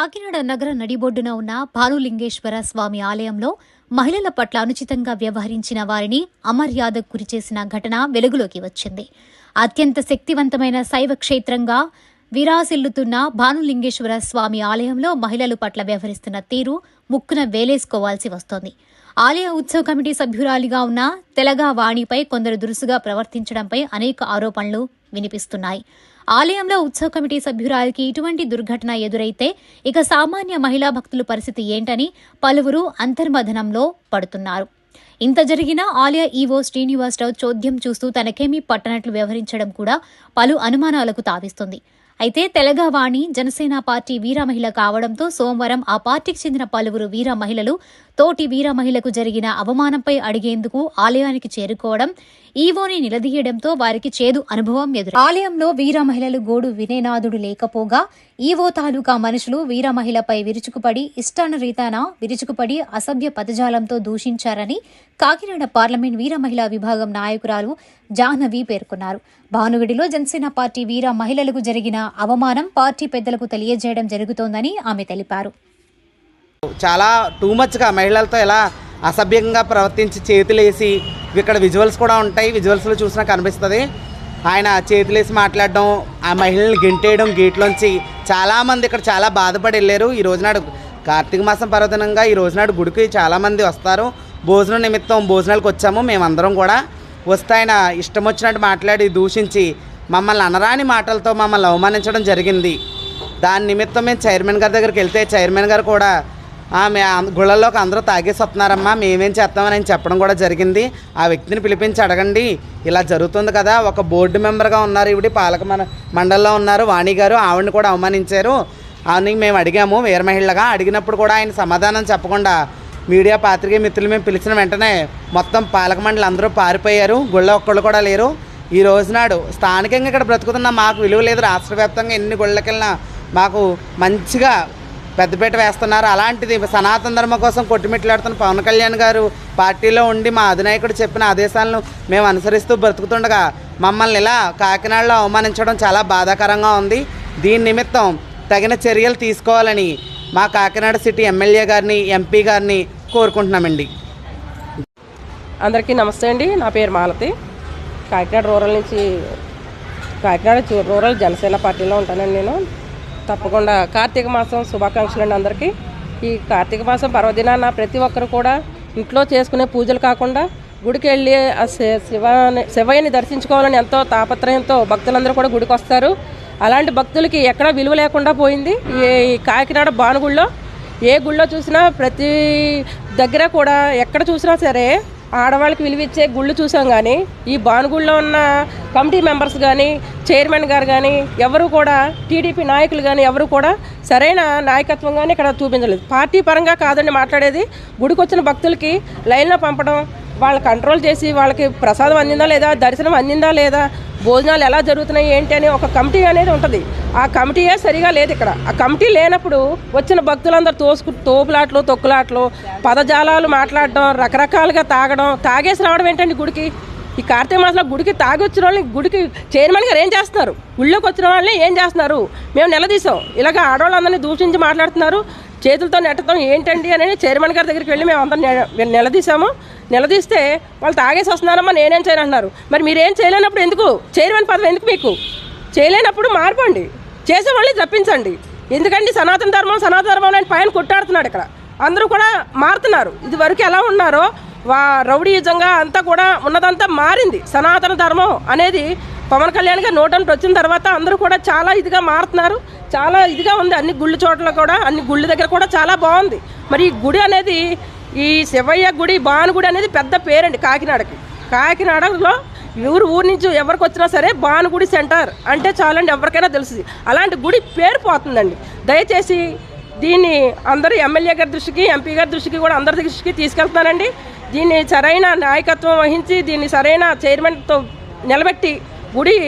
కాకినాడ నగర నడిబొడ్డున ఉన్న భానులింగేశ్వర స్వామి ఆలయంలో మహిళల పట్ల అనుచితంగా వ్యవహరించిన వారిని అమర్యాదకు గురిచేసిన ఘటన వెలుగులోకి వచ్చింది. అత్యంత శక్తివంతమైన శైవ క్షేత్రంగా విరాసిల్లుతున్న భానులింగేశ్వర స్వామి ఆలయంలో మహిళల పట్ల వ్యవహరిస్తున్న తీరు ముక్కున వేలేసుకోవాల్సి వస్తోంది. ఆలయ ఉత్సవ కమిటీ సభ్యురాలిగా ఉన్న తెలగా వాణిపై కొందరు దురుసుగా ప్రవర్తించడంపై అనేక ఆరోపణలు వినిపిస్తున్నాయి. ఆలయంలో ఉత్సవ కమిటీ సభ్యురాలికి ఇటువంటి దుర్ఘటన ఎదురైతే ఇక సామాన్య మహిళా భక్తుల పరిస్థితి ఏంటని పలువురు అంతర్మథనంలో పడుతున్నారు. ఇంత జరిగినా ఆలయ ఈవో శ్రీనివాసరావు చోద్యం చూస్తూ తనకేమీ పట్టనట్లు వ్యవహరించడం కూడా పలు అనుమానాలకు తావిస్తుంది. అయితే తెలగవాణి జనసేన పార్టీ వీర మహిళ కావడంతో సోమవారం ఆ పార్టీకి చెందిన పలువురు వీర మహిళలు తోటి వీర మహిళకు జరిగిన అవమానంపై అడిగేందుకు ఆలయానికి చేరుకోవడం ఈవోని నిలదీయడంతో వారికి చేదు అనుభవం ఎదురు. ఆలయంలో వీర మహిళలు గోడు వినేనాథుడు లేకపోగా ఈవో తాలూకా మనుషులు వీర మహిళపై విరుచుకుపడి ఇష్టానురీతాన విరుచుకుపడి అసభ్య పదజాలంతో దూషించారని కాకినాడ పార్లమెంట్ వీర మహిళా విభాగం నాయకురాలు జాహ్నవి పేర్కొన్నారు. భానుగుడిలో జనసేన పార్టీ వీర మహిళలకు జరిగిన అవమానం పార్టీ పెద్దలకు తెలియజేయడం జరుగుతోందని ఆమె తెలిపారు. చాలా టూ మచ్గా మహిళలతో ఎలా అసభ్యంగా ప్రవర్తించి చేతులేసి ఇక్కడ విజువల్స్ కూడా ఉంటాయి. విజువల్స్లో చూసినా కనిపిస్తుంది. ఆయన చేతులేసి మాట్లాడడం ఆ మహిళల్ని గెంటేయడం గేట్లోంచి చాలామంది ఇక్కడ చాలా బాధపడి వెళ్ళారు. ఈ రోజునాడు కార్తీక మాసం పర్వదినంగా ఈ రోజునాడు గుడికి చాలామంది వస్తారు. భోజనం నిమిత్తం భోజనాలకు వచ్చాము. మేమందరం కూడా వస్తే ఆయన ఇష్టం వచ్చినట్టు మాట్లాడి దూషించి మమ్మల్ని అనరాని మాటలతో మమ్మల్ని అవమానించడం జరిగింది. దాని నిమిత్తం మేము చైర్మన్ గారి దగ్గరికి వెళ్తే చైర్మన్ గారు కూడా "ఆ, గుళ్ళల్లోకి అందరూ తాగేసి వస్తున్నారమ్మా మేమేం చేస్తామని ఆయన చెప్పడం కూడా జరిగింది. ఆ వ్యక్తిని పిలిపించి అడగండి. ఇలా జరుగుతుంది కదా ఒక బోర్డు మెంబర్గా ఉన్నారు ఇవిడి పాలక మండలిలో ఉన్నారు వాణి గారు ఆవిడని కూడా అవమానించారు. అని మేము అడిగాము వీర మహిళగా. అడిగినప్పుడు కూడా ఆయన సమాధానం చెప్పకుండా మీడియా పాత్రికేయ మిత్రులు మేము పిలిచిన వెంటనే మొత్తం పాలక మండలి అందరూ పారిపోయారు. గుళ్ళ ఒక్కళ్ళు కూడా లేరు. ఈ రోజునాడు స్థానికంగా ఇక్కడ బ్రతుకుతున్న మాకు విలువ లేదు. రాష్ట్ర వ్యాప్తంగా ఎన్ని గుళ్ళకెళ్ళినా మాకు మంచిగా పెద్దపీట వేస్తున్నారు. అలాంటిది సనాతన ధర్మం కోసం కొట్టుమిట్లాడుతున్న పవన్ కళ్యాణ్ గారు పార్టీలో ఉండి మా అధినాయకుడు చెప్పిన ఆదేశాలను మేము అనుసరిస్తూ బ్రతుకుతుండగా మమ్మల్ని ఇలా కాకినాడలో అవమానించడం చాలా బాధాకరంగా ఉంది. దీని నిమిత్తం తగిన చర్యలు తీసుకోవాలని మా కాకినాడ సిటీ ఎమ్మెల్యే గారిని ఎంపీ గారిని కోరుకుంటున్నామండి. అందరికీ నమస్తే అండి. నా పేరు మాలతి. కాకినాడ రూరల్ నుంచి కాకినాడ రూరల్ జనసేన పార్టీలో ఉంటానండి నేను. తప్పకుండా కార్తీక మాసం శుభాకాంక్షలు అండి అందరికీ. ఈ కార్తీక మాసం పర్వదినాన ప్రతి ఒక్కరు కూడా ఇంట్లో చేసుకునే పూజలు కాకుండా గుడికి వెళ్ళి ఆ శి- శివాని శివయ్యని దర్శించుకోవాలని ఎంతో తాపత్రయంతో భక్తులందరూ కూడా గుడికి వస్తారు. అలాంటి భక్తులకి ఎక్కడ విలువ లేకుండా పోయింది. ఈ కాకినాడ బానుగుళ్ళో ఏ గుళ్ళో చూసినా ప్రతి దగ్గర కూడా ఎక్కడ చూసినా సరే ఆడవాళ్ళకి విలువిచ్చే గుళ్ళు చూసాం కానీ ఈ బానుగుళ్ళో ఉన్న కమిటీ మెంబర్స్ కానీ చైర్మన్ గారు కానీ ఎవరు కూడా టీడీపీ నాయకులు కానీ ఎవరు కూడా సరైన నాయకత్వం కానీ ఇక్కడ చూపించలేదు. పార్టీ పరంగా కాదండి మాట్లాడేది. గుడికి వచ్చిన భక్తులకి లైన్లో పంపడం వాళ్ళు కంట్రోల్ చేసి వాళ్ళకి ప్రసాదం అందిందా లేదా దర్శనం అందిందా లేదా భోజనాలు ఎలా జరుగుతున్నాయి ఏంటి అని ఒక కమిటీ అనేది ఉంటుంది. ఆ కమిటీయే సరిగా లేదు ఇక్కడ. ఆ కమిటీ లేనప్పుడు వచ్చిన భక్తులందరూ తోసుకు తోపులాట్లు తొక్కులాట్లు పదజాలాలు మాట్లాడడం రకరకాలుగా తాగడం తాగేసి రావడం ఏంటండి గుడికి? ఈ కార్తీక మాసంలో గుడికి తాగి వచ్చిన వాళ్ళని గుడికి చైర్మన్ గారు ఏం చేస్తున్నారు? గుళ్ళోకి వచ్చిన వాళ్ళని ఏం చేస్తున్నారు? మేము నిలదీసాం ఇలాగ ఆడవాళ్ళందరినీ దూషించి మాట్లాడుతున్నారు. చేతులతో నెట్టడం ఏంటండి అని చైర్మన్ గారి దగ్గరికి వెళ్ళి మేము అందరం నిలదీసాము నిలదీస్తే వాళ్ళు తాగేసి వస్తున్నారమ్మా నేనేం చేయనంటున్నారు మరి మీరేం చేయలేనప్పుడు ఎందుకు? చైర్మన్ పదవి ఎందుకు మీకు? చేయలేనప్పుడు మార్పండి. చేసే వాళ్ళని తప్పించండి. ఎందుకండి సనాతన ధర్మం సనాతన ధర్మం అని పైన కొట్టాడుతున్నాడు ఇక్కడ. అందరూ కూడా మారుతున్నారు. ఇది వరకు ఎలా ఉన్నారో వా రౌడీయుజంగా అంతా కూడా ఉన్నదంతా మారింది. సనాతన ధర్మం అనేది పవన్ కళ్యాణ్ గారు నోటంటే వచ్చిన తర్వాత అందరూ కూడా చాలా ఇదిగా మారుతున్నారు. చాలా ఇదిగా ఉంది. అన్ని గుళ్ళు చోట్ల కూడా అన్ని గుళ్ళ దగ్గర కూడా చాలా బాగుంది. మరి ఈ గుడి అనేది ఈ శివయ్య గుడి భానుగుడి అనేది పెద్ద పేరండి కాకినాడకి. కాకినాడలో ఊరు ఊరు నుంచి ఎవరికి వచ్చినా సరే భానుగుడి సెంటర్ అంటే చాలండి ఎవరికైనా తెలుస్తుంది. అలాంటి గుడి పేరు పోతుందండి. దయచేసి దీన్ని అందరూ ఎమ్మెల్యే గారి దృష్టికి ఎంపీ గారి దృష్టికి కూడా అందరి దృష్టికి తీసుకెళ్తున్నానండి. దీన్ని సరైన నాయకత్వం వహించి దీన్ని సరైన చైర్మన్తో నిలబెట్టి గుడి